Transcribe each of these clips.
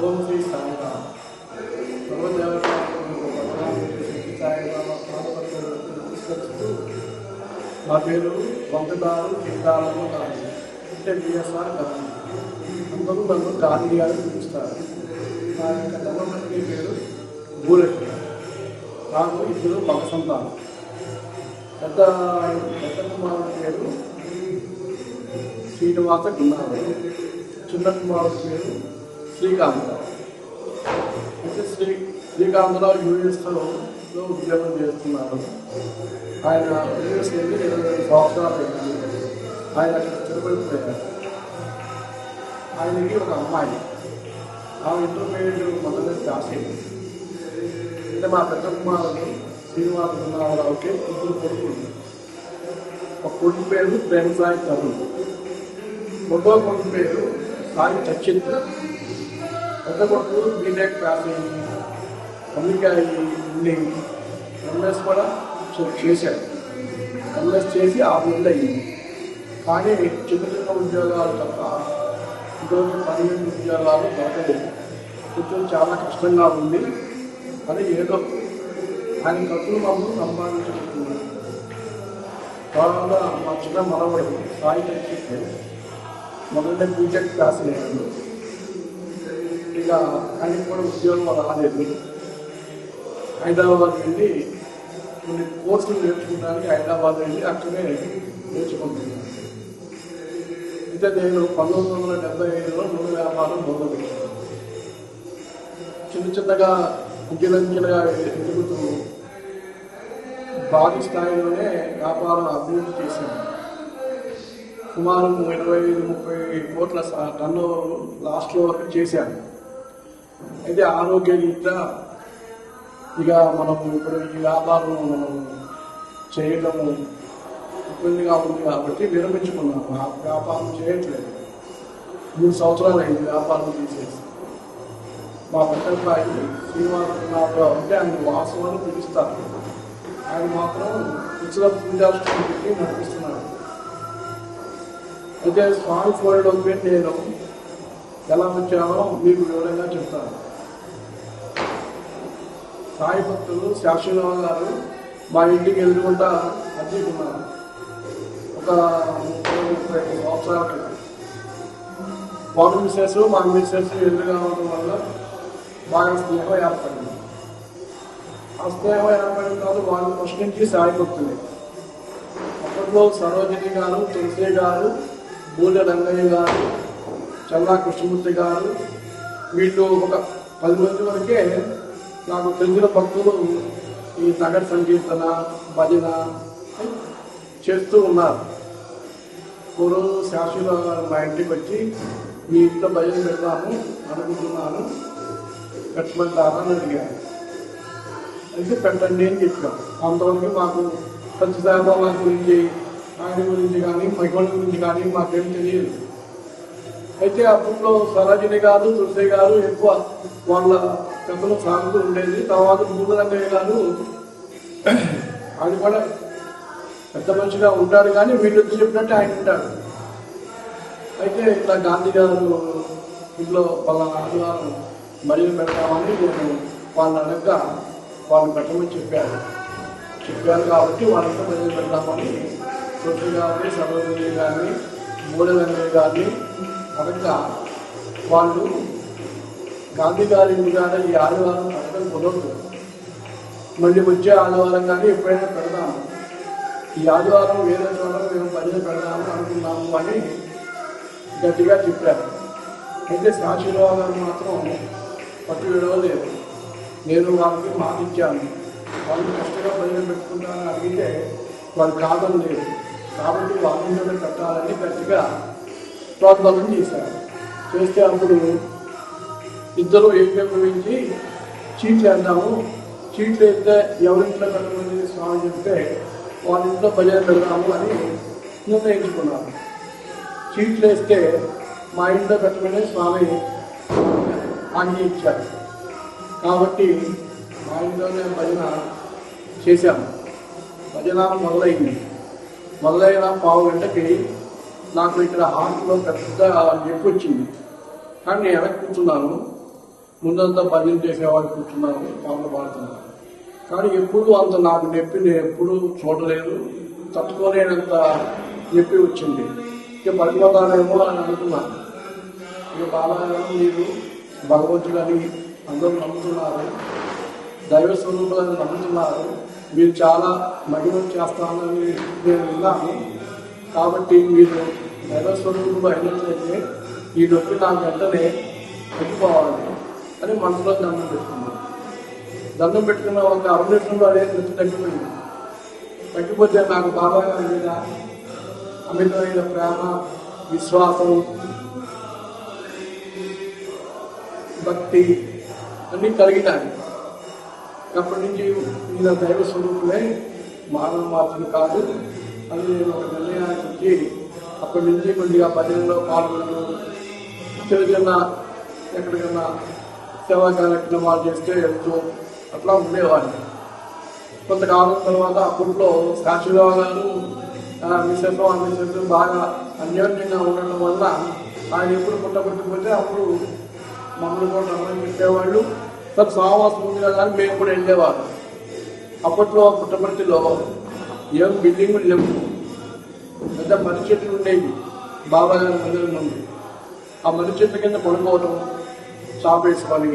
ఓం శ్రీ సాయిరామ్ నా పేరు వంటదారు కిందాలను గాంధీ అంటే బిఎస్ఆర్ గాంధీ అందరూ నన్ను గాంధీ గారు పిలుస్తారు నా యొక్క తల్లిదండ్రుల పేరు భూలక్ష్మి నాకు ఇద్దరు మగ సంతానం పెద్ద పెద్ద కుమారుడి. పేరు శ్రీనివాస గున్నారు చిన్న కుమారు పేరు శ్రీకాంతరావు అయితే శ్రీ శ్రీకాంతరావు యూఎస్లో ఉద్యోగం చేస్తున్నారు ఆయన యూఎస్ ఇరవై సంవత్సరాలు అయింది ఆయన అక్కడ స్థిరపడిపోయారు ఆయనకి ఒక అమ్మాయి ఆ ఇంటర్మీడియట్ మొదటి కాసి అంటే మా పెద్ద కుమారుడు శ్రీనివాస గున్నారావుకి ఇద్దరు కొడుకులు ఒక కొడుకు పేరు ప్రేమసాయి తరుణ్ రెండో కొడుకు పేరు సాయి చచ్చిత్ర పెద్ద కొడుకు బీటెక్ పాస్ అయింది అమెరికా ఉండి ఎంఎస్ కూడా చేశాడు. ఎంఎస్ చేసి ఆరు నెలలు అయ్యింది. కానీ చిన్న చిన్న ఉద్యోగాలు తప్ప ఇంకొక పదిహేను ఉద్యోగాలు దొరకలేదు. కొంచెం చాలా కష్టంగా ఉంది. అది ఏదో ఆయన ఖర్చులు మమ్మల్ని సంపాదించుకుంటున్నాడు. తర్వాత మా చిన్న మనవడు సాయి చచ్చితే మొదట బీటెక్ పాస్ అయ్యాడు. ఇంకా ఆయనకి కూడా ఉద్యోగం రాలేదు. హైదరాబాద్ వెళ్ళి కొన్ని కోర్సులు నేర్చుకోవడానికి హైదరాబాద్ వెళ్ళి అక్కడే నేర్చుకుంటున్నాను. అయితే నేను పంతొమ్మిది వందల డెబ్బై ఐదులో నూనె వ్యాపారం మొదలుపెట్టాను. చిన్న చిన్నగా అంచెలంచెలుగా ఎదుగుతూ భారీ స్థాయిలోనే వ్యాపారం అభివృద్ధి చేశాను. సుమారు ఇరవై ఐదు ముప్పై కోట్ల టన్ను లాస్ట్లో చేశాను. అయితే ఆరోగ్య ఇక మనం ఇప్పుడు ఈ వ్యాపారం మనం చేయటము ఇబ్బందిగా ఉంది కాబట్టి విరమించుకున్నాము. ఆ వ్యాపారం చేయట్లేదు. మూడు సంవత్సరాలు అయింది వ్యాపారం తీసేసి మా పట్టణాయి శ్రీనివాసరావు అంటే ఆయన వాసు పిలుస్తారు. ఆయన మాత్రం ఉచిత పెట్టి నడిపిస్తున్నాడు అయితే స్వామి ఫోల్డ్లోకి నేను ఎలా వచ్చామో మీకు వివరంగా చెప్తాను. సాయి భక్తులు శాశ్వతరావు గారు మా ఇంటికి ఎదురుకుంటా అద్దెకున్నారు ఒక ముప్పై ముప్పై ఐదు సంవత్సరాల క్రితం వాటర్ మిస్సెస్ మా మిస్సెస్ ఎదురుగా ఉండడం వల్ల బాగా స్నేహం ఏర్పడింది. ఆ స్నేహం ఏర్పడిన కాదు వాళ్ళు ఫస్ట్ నుంచి సాయి భక్తులే. అప్పట్లో సరోజిని గారు తులసి గారు బూల రంగయ్య గారు చల్లా కృష్ణమూర్తి గారు వీళ్ళు ఒక పది మంది వరకే నాకు తెలిసిన భక్తులు ఈ నగర సంకీర్తన భజన చేస్తూ ఉన్నారు. పూర్వం శాశ్వత గారు మా ఇంటికి వచ్చి మీ ఇంట్లో భజన పెడతాము అనుకుంటున్నాను. పెట్టమంటారా అని అడిగాను అయితే పెట్టండి అని చెప్పాం అంతవరకు మాకు సత్యసాయిబాబా గురించి ఆయన గురించి కానీ మహిళ గురించి కానీ మాకేం తెలియదు. అయితే అప్పట్లో సరోజిని గారు తులసి గారు ఎక్కువ వాళ్ళ పెద్దలు సాగుతూ ఉండేది. తర్వాత మూలరంగయ్య గారు ఆయన కూడా పెద్ద మనిషిగా ఉంటారు కానీ వీళ్ళు చెప్పినట్టు ఆయన ఉంటాడు. అయితే ఇట్లా గాంధీ గారు ఇంట్లో వాళ్ళ ఆదివారం మరియు పెడతామని నేను వాళ్ళని అడగగా వాళ్ళు పెట్టమని చెప్పారు చెప్పారు కాబట్టి వాళ్ళంతా మరియు పెడతామని తులసి గారిని సరోజిని గారిని మూడరంగయ్య గారిని అడగగా వాళ్ళు గాంధీ గారి మీద ఈ ఆదివారం పెట్టడం కుదరదు మళ్ళీ వచ్చే ఆదివారం కానీ ఎప్పుడైనా పెడదాం ఈ ఆదివారం వేరే చోట మేము భజన పెడదాము అనుకున్నాము అని గట్టిగా చెప్పారు. అయితే సాక్షిరావు గారు మాత్రం పట్టు విడవలేదు. నేను వాళ్ళకి మాటిచ్చాను. వాళ్ళు కష్టంగా భజన పెట్టుకుంటానని అడిగితే వాళ్ళు కాదని లేదు కాబట్టి వాళ్ళ మీద పెట్టాలని గట్టిగా ప్రోత్సాహం చేశారు. చేస్తే అప్పుడు ఇద్దరు ఏకీభవించి చీట్లు వేద్దాము చీట్లు వేస్తే ఎవరింట్లో పెట్టమని స్వామి చెప్తే వాళ్ళ ఇంట్లో భజన పెడదాము అని నిర్ణయించుకున్నారు. చీట్లు వేస్తే మా ఇంట్లో పెట్టమని స్వామి ఆజ్ఞ ఇచ్చారు. కాబట్టి మా ఇంట్లోనే భజన చేశాము. భజన మొదలైంది. మొదలైన పావు గంటకి నాకు ఇక్కడ హార్ట్లో పెద్ద నొప్పి వచ్చింది. కానీ నేను వెనక్కి కూర్చున్నాను. ముందంతా భజన చేసేవాడు కూర్చున్నారు పాటలు పాడుతున్నాను కానీ ఎప్పుడు అంత నాకు నొప్పి నేను ఎప్పుడు చూడలేదు. తట్టుకోలేనంత నొప్పి వచ్చింది. ఇక పడిపోతానేమో అని అనుకున్నాను ఇక బాలగారు మీరు భగవంతుడని అందరూ నమ్ముతున్నారు. దైవ స్వరూపులని నమ్ముతున్నారు. మీరు చాలా మహిమ చేస్తానని నేను విన్నాను. కాబట్టి మీరు దైవ స్వరూపులు అయినట్లయితే ఈ నొప్పి నా వెంటనే తగ్గిపోవాలి అని మనసులో దండం పెట్టుకున్నాను. దండం పెట్టుకున్న ఒక అరనిమిషంలో అదే నొప్పి తగ్గిపోయింది. తగ్గిపోతే నాకు బాబా గారి మీద అమితమైన ప్రేమ విశ్వాసం భక్తి అన్నీ కలిగినాయి. అప్పటి నుంచి ఈయన దైవ స్వరూపులే మానవ మాత్రం కాదు. అని నేను ఒక నిర్ణయానికి వచ్చి అప్పటి నుంచి కొద్దిగా భజనలో పాల్గొంటూ చిన్న చిన్న ఎక్కడికన్నా సేవా కార్యక్రమాలు చేస్తే వెళ్తూ అట్లా ఉండేవాడిని. కొంతకాలం తర్వాత అప్పట్లో సాక్షిరావు గారు మిస్సెస్ ఆ మిస్సెస్ బాగా అన్యోన్యంగా ఉండడం వల్ల ఆయన ఎప్పుడు పుట్టబెట్టిపోతే అప్పుడు మమ్మల్ని కూడా రమ్మని చెప్పేవాళ్ళు. సార్ సామాసం ఉంది కదా మేము కూడా వెళ్ళేవారు అప్పట్లో పుట్టపర్తిలో ఏం బిల్డింగులు లేవు. పెద్ద మర్రి చెట్లు ఉండేవి బాబాయ్ గారి మందిరం నుండి ఆ మర్రి చెట్ల కింద పడుకోవటం చాపేసుకొని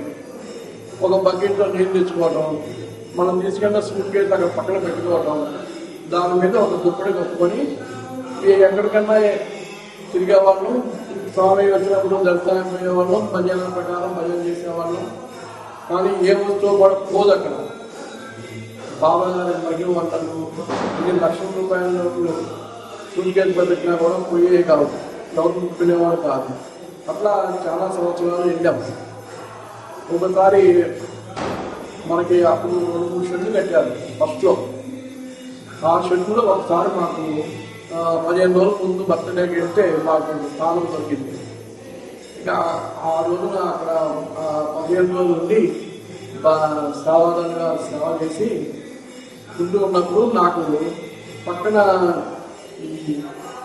ఒక బకెట్లో నీళ్ళు తెచ్చుకోవటం మనం తీసుకెళ్ళిన స్కూల్ కేసు అక్కడ పక్కన పెట్టుకోవటం దాని మీద ఒక దుప్పటి కప్పుకొని ఈ ఎక్కడికన్నా తిరిగేవాళ్ళు స్వామి వచ్చినప్పుడు దర్శనం పోయేవాళ్ళం భజన ప్రకారం భజన చేసేవాళ్ళం. కానీ ఏ వస్తువు కూడా పోదు అక్కడ. బాబా గారి మగిన వంటలు ఇన్ని లక్షల రూపాయల నోట్లు సూట్ పెట్టినా కూడా పోయే కాదు ఎవరు ముట్టుకునేవాడు కాదు. అట్లా చాలా సంవత్సరాలు వెళ్ళాం. ఒకసారి మనకి అప్పుడు రెండు మూడు షెడ్లు కట్టారు. ఫస్ట్లో ఆ షెడ్లో ఒకసారి మాకు పదిహేను రోజుల ముందు బర్త్డేకి వెళ్తే మాకు స్థానం దొరికింది. ఇక ఆ రోజున అక్కడ పదిహేను రోజులు ఉండి బా- సేవ చేసి ఉంటూ ఉన్నప్పుడు నాకు పక్కన ఈ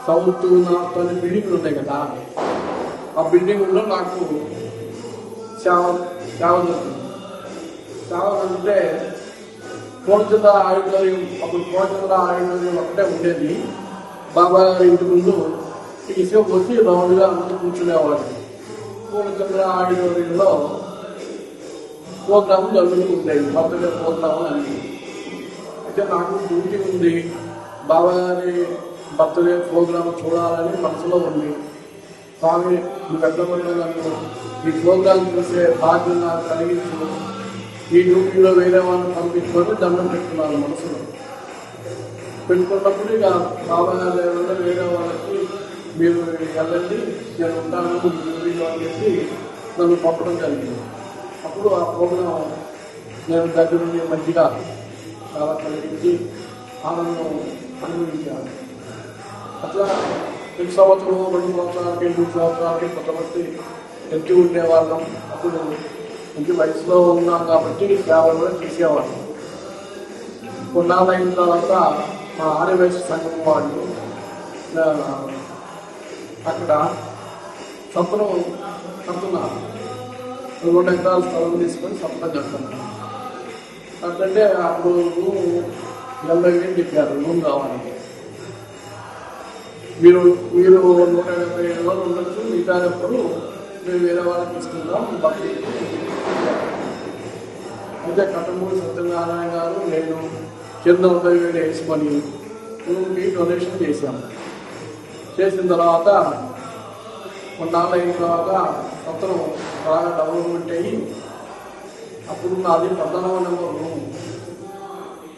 సౌత్ నార్త్ అనే బిల్డింగ్లు ఉన్నాయి కదా ఆ బిల్డింగ్లో నాకు సేవ సేవ దొరికింది సేవ అంటే పూర్ణచంద్ర ఆయుర్వేదం అప్పుడు పూర్ణచంద్ర ఆయుర్వేదం ఒకటే ఉండేది బాబా గారి ఇంటి ముందు ఇసుక వచ్చి రౌండ్గా అందరూ కూర్చునేవాడు పూర్ణచంద్ర ఆయుర్వేదంలో ప్రోగ్రామ్ జరుగుతూ ఉండేది బర్త్డే ప్రోగ్రామ్ అని అయితే నాకు డ్యూటీ ఉంది బాబా గారి బర్త్డే ప్రోగ్రామ్ చూడాలని మనసులో ఉంది. స్వామి నువ్వు ఎక్కడన్నా నన్ను ఈ ప్రోగ్రామ్ చూసే బాధ్యత నాకు కలిగించు. ఈ డ్యూటీలో వేరే వాళ్ళని పంపించుకొని దండం పెట్టుకున్నాను మనసులో. పెట్టుకున్నప్పుడు ఇక బాబాయ్ గారు వేరే వాళ్ళకి మీరు వెళ్ళండి నేను ఉంటాను డ్యూటీలో అని చెప్పి నన్ను పంపడం జరిగింది. అప్పుడు ఆ ప్రోగ్రాం నేను దగ్గరుండి మంచిగా చాలా కలిగించి ఆనందం అనుభవించాను. అట్లా రెండు సంవత్సరం రెండు సంవత్సరాలకి మూడు సంవత్సరాలకి కొంతమంది ఎత్తి ఉండేవాళ్ళం. అప్పుడు ఇంటి వయసులో ఉన్నాం కాబట్టి సేవలు కూడా చేసేవాళ్ళం. కొన్నాళ్ళైన అయిన తర్వాత మా ఆర్యవయసు సంఘం వాళ్ళు అక్కడ సత్రం కడుతున్నారు. రెండు ఎకరాల స్థలం తీసుకొని సత్రం కడుతున్నారు. అట్లంటే అప్పుడు రూమ్ ఎనభై వేలు చెప్పారు రూమ్ కావాలి మీరు మీరు నూట డెబ్బై ఐదు రోజులు ఉండొచ్చు మిగతానప్పుడు మేము వేరే వాళ్ళకి ఇస్తున్నాం బట్టి అయితే కట్టమూరి సత్యనారాయణ గారు నేను కింద నలభై వేలు వేసుకొని రూమ్కి డొనేషన్ చేశాను చేసిన తర్వాత కొన్నాళ్ళు అయిన తర్వాత మొత్తం బాగా డెవలప్మెంట్ అయ్యి అప్పుడు నాది పద్నాలుగో నెంబర్ రూమ్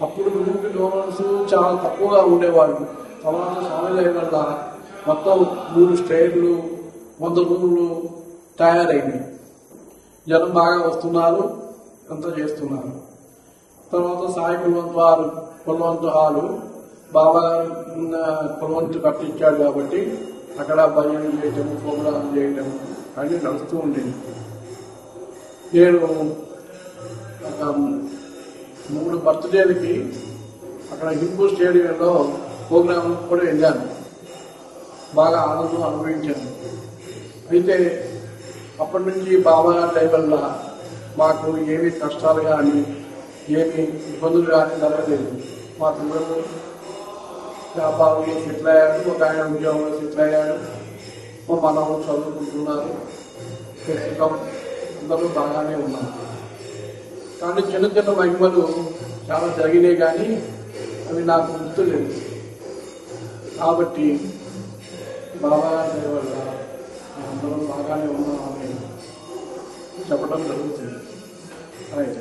అప్పుడు రూమ్కి డోనర్స్ చాలా తక్కువగా ఉండేవాళ్ళు. తర్వాత స్వామి వల్ల మొత్తం మూడు స్టేట్లు వంద రూములు తయారైనాయి జనం బాగా వస్తున్నారు అంతా చేస్తున్నారు. తర్వాత సాయి కులవంతు హాలు కులవంతు హాలు బాబా కులవంతు కట్టించాడు కాబట్టి అక్కడ భజన చేయటం ప్రోగ్రాం చేయటం అన్నీ నడుస్తూ ఉండేది నేను మూడు బర్త్డేలకి అక్కడ హిందూ స్టేడియంలో ప్రోగ్రాం కూడా వెళ్ళాను. బాగా ఆనందం అనుభవించాను. అయితే అప్పటి నుంచి బాబా వల్ల మాకు ఏమి కష్టాలు కానీ ఏమి ఇబ్బందులు కానీ జరగలేదు. మా పిల్లలు వ్యాపారంలో సెటిల్ అయ్యాడు ఒక ఆయన ఉద్యోగంలో సెటిల్ అయ్యాడు. మా మనవలు చదువుకుంటున్నారు. ప్రస్తుతం అందరూ బాగానే ఉన్నారు. కానీ చిన్న చిన్న మహిమలు చాలా జరిగినాయి కానీ అవి నాకు గుర్తులేదు. కాబట్టి బాబా గారి వల్ల అందరం బాగానే ఉన్నామని చెప్పడం జరుగుతుంది. రైట్.